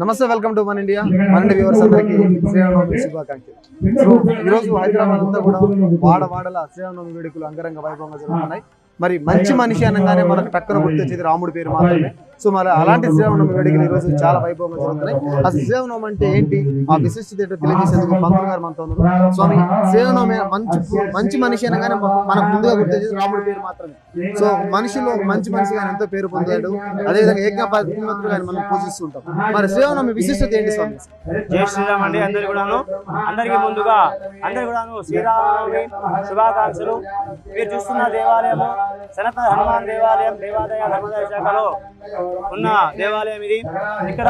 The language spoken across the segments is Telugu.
నమస్తే వెల్కమ్ టు మన ఇండియా మన ఇండియా వ్యూవర్స్ అందరికీ శ్రీరామనవమి శుభాకాంక్షలు. సో ఈరోజు హైదరాబాద్ అంతా కూడా వాడ వాడల శ్రీరామనవమి వేడుకలు అంగరంగ వైభవంగా జరుగుతున్నాయి. మరి మంచి మనిషి అనగానే మనకు టక్కున గుర్తొచ్చేది రాముడి పేరు మాత్రమే. సో మరి అలాంటి శ్రీరామనవమి వేడుకలు ఈ రోజు చాలా వైభవంగా జరుగుతున్నాయి. ఆ శ్రీరామనవమి అంటే ఏంటి? ఆ విశిష్టత ఏంటో తెలియజేసేందుకు పంతులు గారు మనతో ఉన్నారు. స్వామి శ్రీరామనవమి మంచి మంచి మనిషి అనగానే మనకు ముందుగా గుర్తొచ్చేది రాముడి పేరు మాత్రమే. సో మనిషిలో ఒక మంచి మనిషిగా ఆయన ఎంతో పేరు పొందాడు. అదేవిధంగా ఏకపత్నిమంతులుగా ఆయన మనం పూజిస్తుంటాం మరి శ్రీరామనవమి విశిష్టత ఏంటి స్వామి? జై శ్రీరామ్ అండి అందరు కూడాను. అందరికి ముందుగా అందరు కూడాను శ్రీరామనవమి శుభాకాంక్షలు. మీరు చూస్తున్న దేవాలయము సనత హనుమాన్ దేవాలయం దేవాలయ ధర్మదాయ శాఖలో ఉన్న దేవాలయం ఇది. ఇక్కడ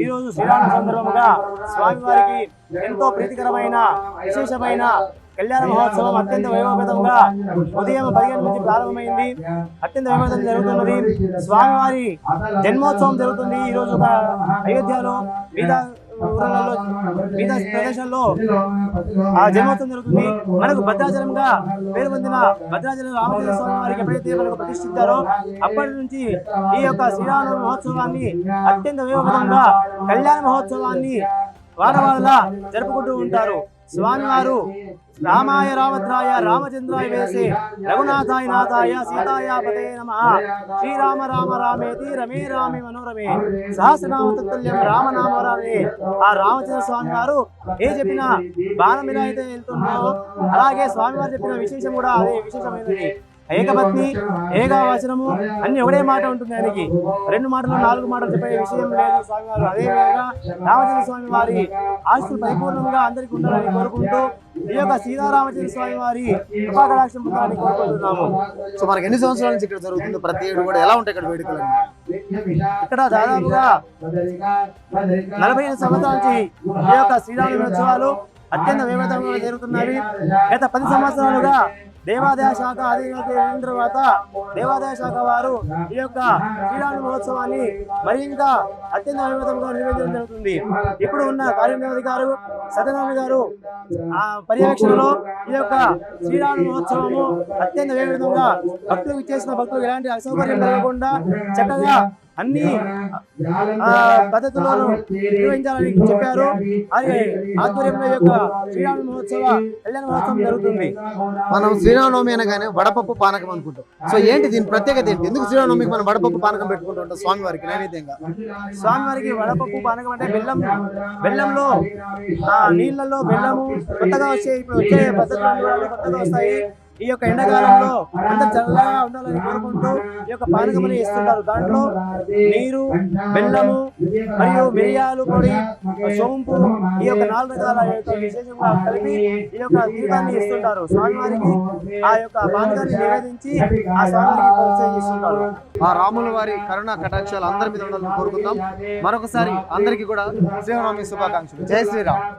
ఈ రోజు శ్రీరామ సందర్భంగా స్వామివారికి ఎంతో ప్రీతికరమైన విశేషమైన కళ్యాణ మహోత్సవం అత్యంత వైభవపేతంగా ఉదయం పదిహేను నుంచి ప్రారంభమైంది. అత్యంత వైభవం జరుగుతున్నది. స్వామివారి జన్మోత్సవం జరుగుతుంది. ఈ రోజు ఒక అయోధ్యలో మిగతా ఊర్లలో మిగతా ప్రదేశాల్లో ఆ జన్మోత్సవం జరుగుతుంది. మనకు భద్రాచలంగా పేరు పొందిన భద్రాచలం రామచంద్ర స్వామి వారికి ఎప్పుడైతే మనకు ప్రతిష్ఠిస్తారో అప్పటి నుంచి ఈ యొక్క శ్రీరామ మహోత్సవాన్ని అత్యంత వైభవంగా కళ్యాణ మహోత్సవాన్ని వాడవాడలా జరుపుకుంటూ ఉంటారు. స్వామివారు రామాయ రామద్రాయ రామచంద్రాయ వేసే రఘునాథాయ నాథాయ సీతాయ పదే నమ. శ్రీరామ రామ రామేతి రమే రామే మనోరమే. సహస్రనామ తత్తుల్యం రామనామరామే ఆ రామచంద్ర స్వామి వారు ఏ చెప్పిన బాణం ఎలా అయితే వెళ్తున్నారో అలాగే స్వామివారు చెప్పిన విశేషం కూడా అదే విశేషమైనది. ఏకపత్ని ఏకవచనము. అన్ని ఒకటే మాట ఉంటుంది ఆయనకి. రెండు మాటలు నాలుగు మాటలు చెప్పే విషయం లేదు స్వామివారు. అదే విధంగా రామచంద్ర స్వామి వారి ఆస్తులు పరిపూర్ణంగా అందరికీ ఉండాలని కోరుకుంటూ ఈ యొక్క సీతారామచంద్ర స్వామి వారి కృపాకటాక్షం పొందాలని కోరుకుంటున్నాము. సో మనకి ఎన్ని సంవత్సరాల నుంచి ఇక్కడ జరుగుతుంది? ప్రతి ఏడు కూడా ఎలా ఉంటాయి ఇక్కడ వేడుకలు? ఇక్కడ దాదాపుగా నలభై ఐదు సంవత్సరాల నుంచి ఈ యొక్క శ్రీరామ ఉత్సవాలు అత్యంత వైభవంగా జరుగుతున్నవి. గత పది సంవత్సరాలుగా దేవాదాయ శాఖ అధికారి అయిన తర్వాత దేవాదాయ శాఖ వారు ఈ యొక్క శ్రీరామ మహోత్సవాన్ని మరింత అత్యంత వైభవంగా నిర్వహించడం జరుగుతుంది. ఇప్పుడు ఉన్న కార్యనిర్వహణ సత్యనారాయణ గారు ఆ పర్యవేక్షణలో ఈ యొక్క శ్రీరామ మహోత్సవము అత్యంత వైభవంగా భక్తులకు ఇచ్చేసిన భక్తులకు ఎలాంటి అసౌకర్యం కలగకుండా చక్కగా అన్ని ఆ, పద్ధతులను నిర్వహించాలని చెప్పారు. అది ఆధ్వర్యంలో యొక్క శ్రీరామ మహోత్సవ కళ్యాణ మహోత్సవం జరుగుతుంది. మనం శ్రీరామనవమి అనగానే వడపప్పు పానకం అనుకుంటాం. సో ఏంటి దీని ప్రత్యేకత ఏంటి? ఎందుకు శ్రీరామనవమికి మనం వడపప్పు పానకం పెట్టుకుంటూ ఉంటాం స్వామి వారికి నైవేద్యంగా స్వామివారికి వడపప్పు పానకం అంటే బెల్లం బెల్లంలో ఆ నీళ్ళలో బెల్లము కొత్తగా వచ్చే ఇప్పుడు వచ్చే పద్ధతులు కొత్తగా వస్తాయి. ఈ యొక్క ఎండాకాలంలో అందరు చల్లగా ఉండాలని కోరుకుంటూ యొక్క పానకమని ఇస్తుంటారు. దాంట్లో నీరు బెల్లము మరియు మిరియాలు పొడి సోంపు ఈ యొక్క నాలుగు రకాల యొక్క విశేషంగా కలిపి ఈ యొక్క తీర్థాన్ని ఇస్తుంటారు. స్వామివారికి ఆ యొక్క పానకాన్ని నివేదించి ఆ స్వామివారికి పరిచయం ఇస్తుంటారు ఆ రాముల వారి కరుణ కటాక్షాలు అందరి మీద ఉండాలని కోరుకుందాం. మరొకసారి అందరికీ కూడా శ్రీరామనవమి శుభాకాంక్షలు. జై శ్రీరామ్.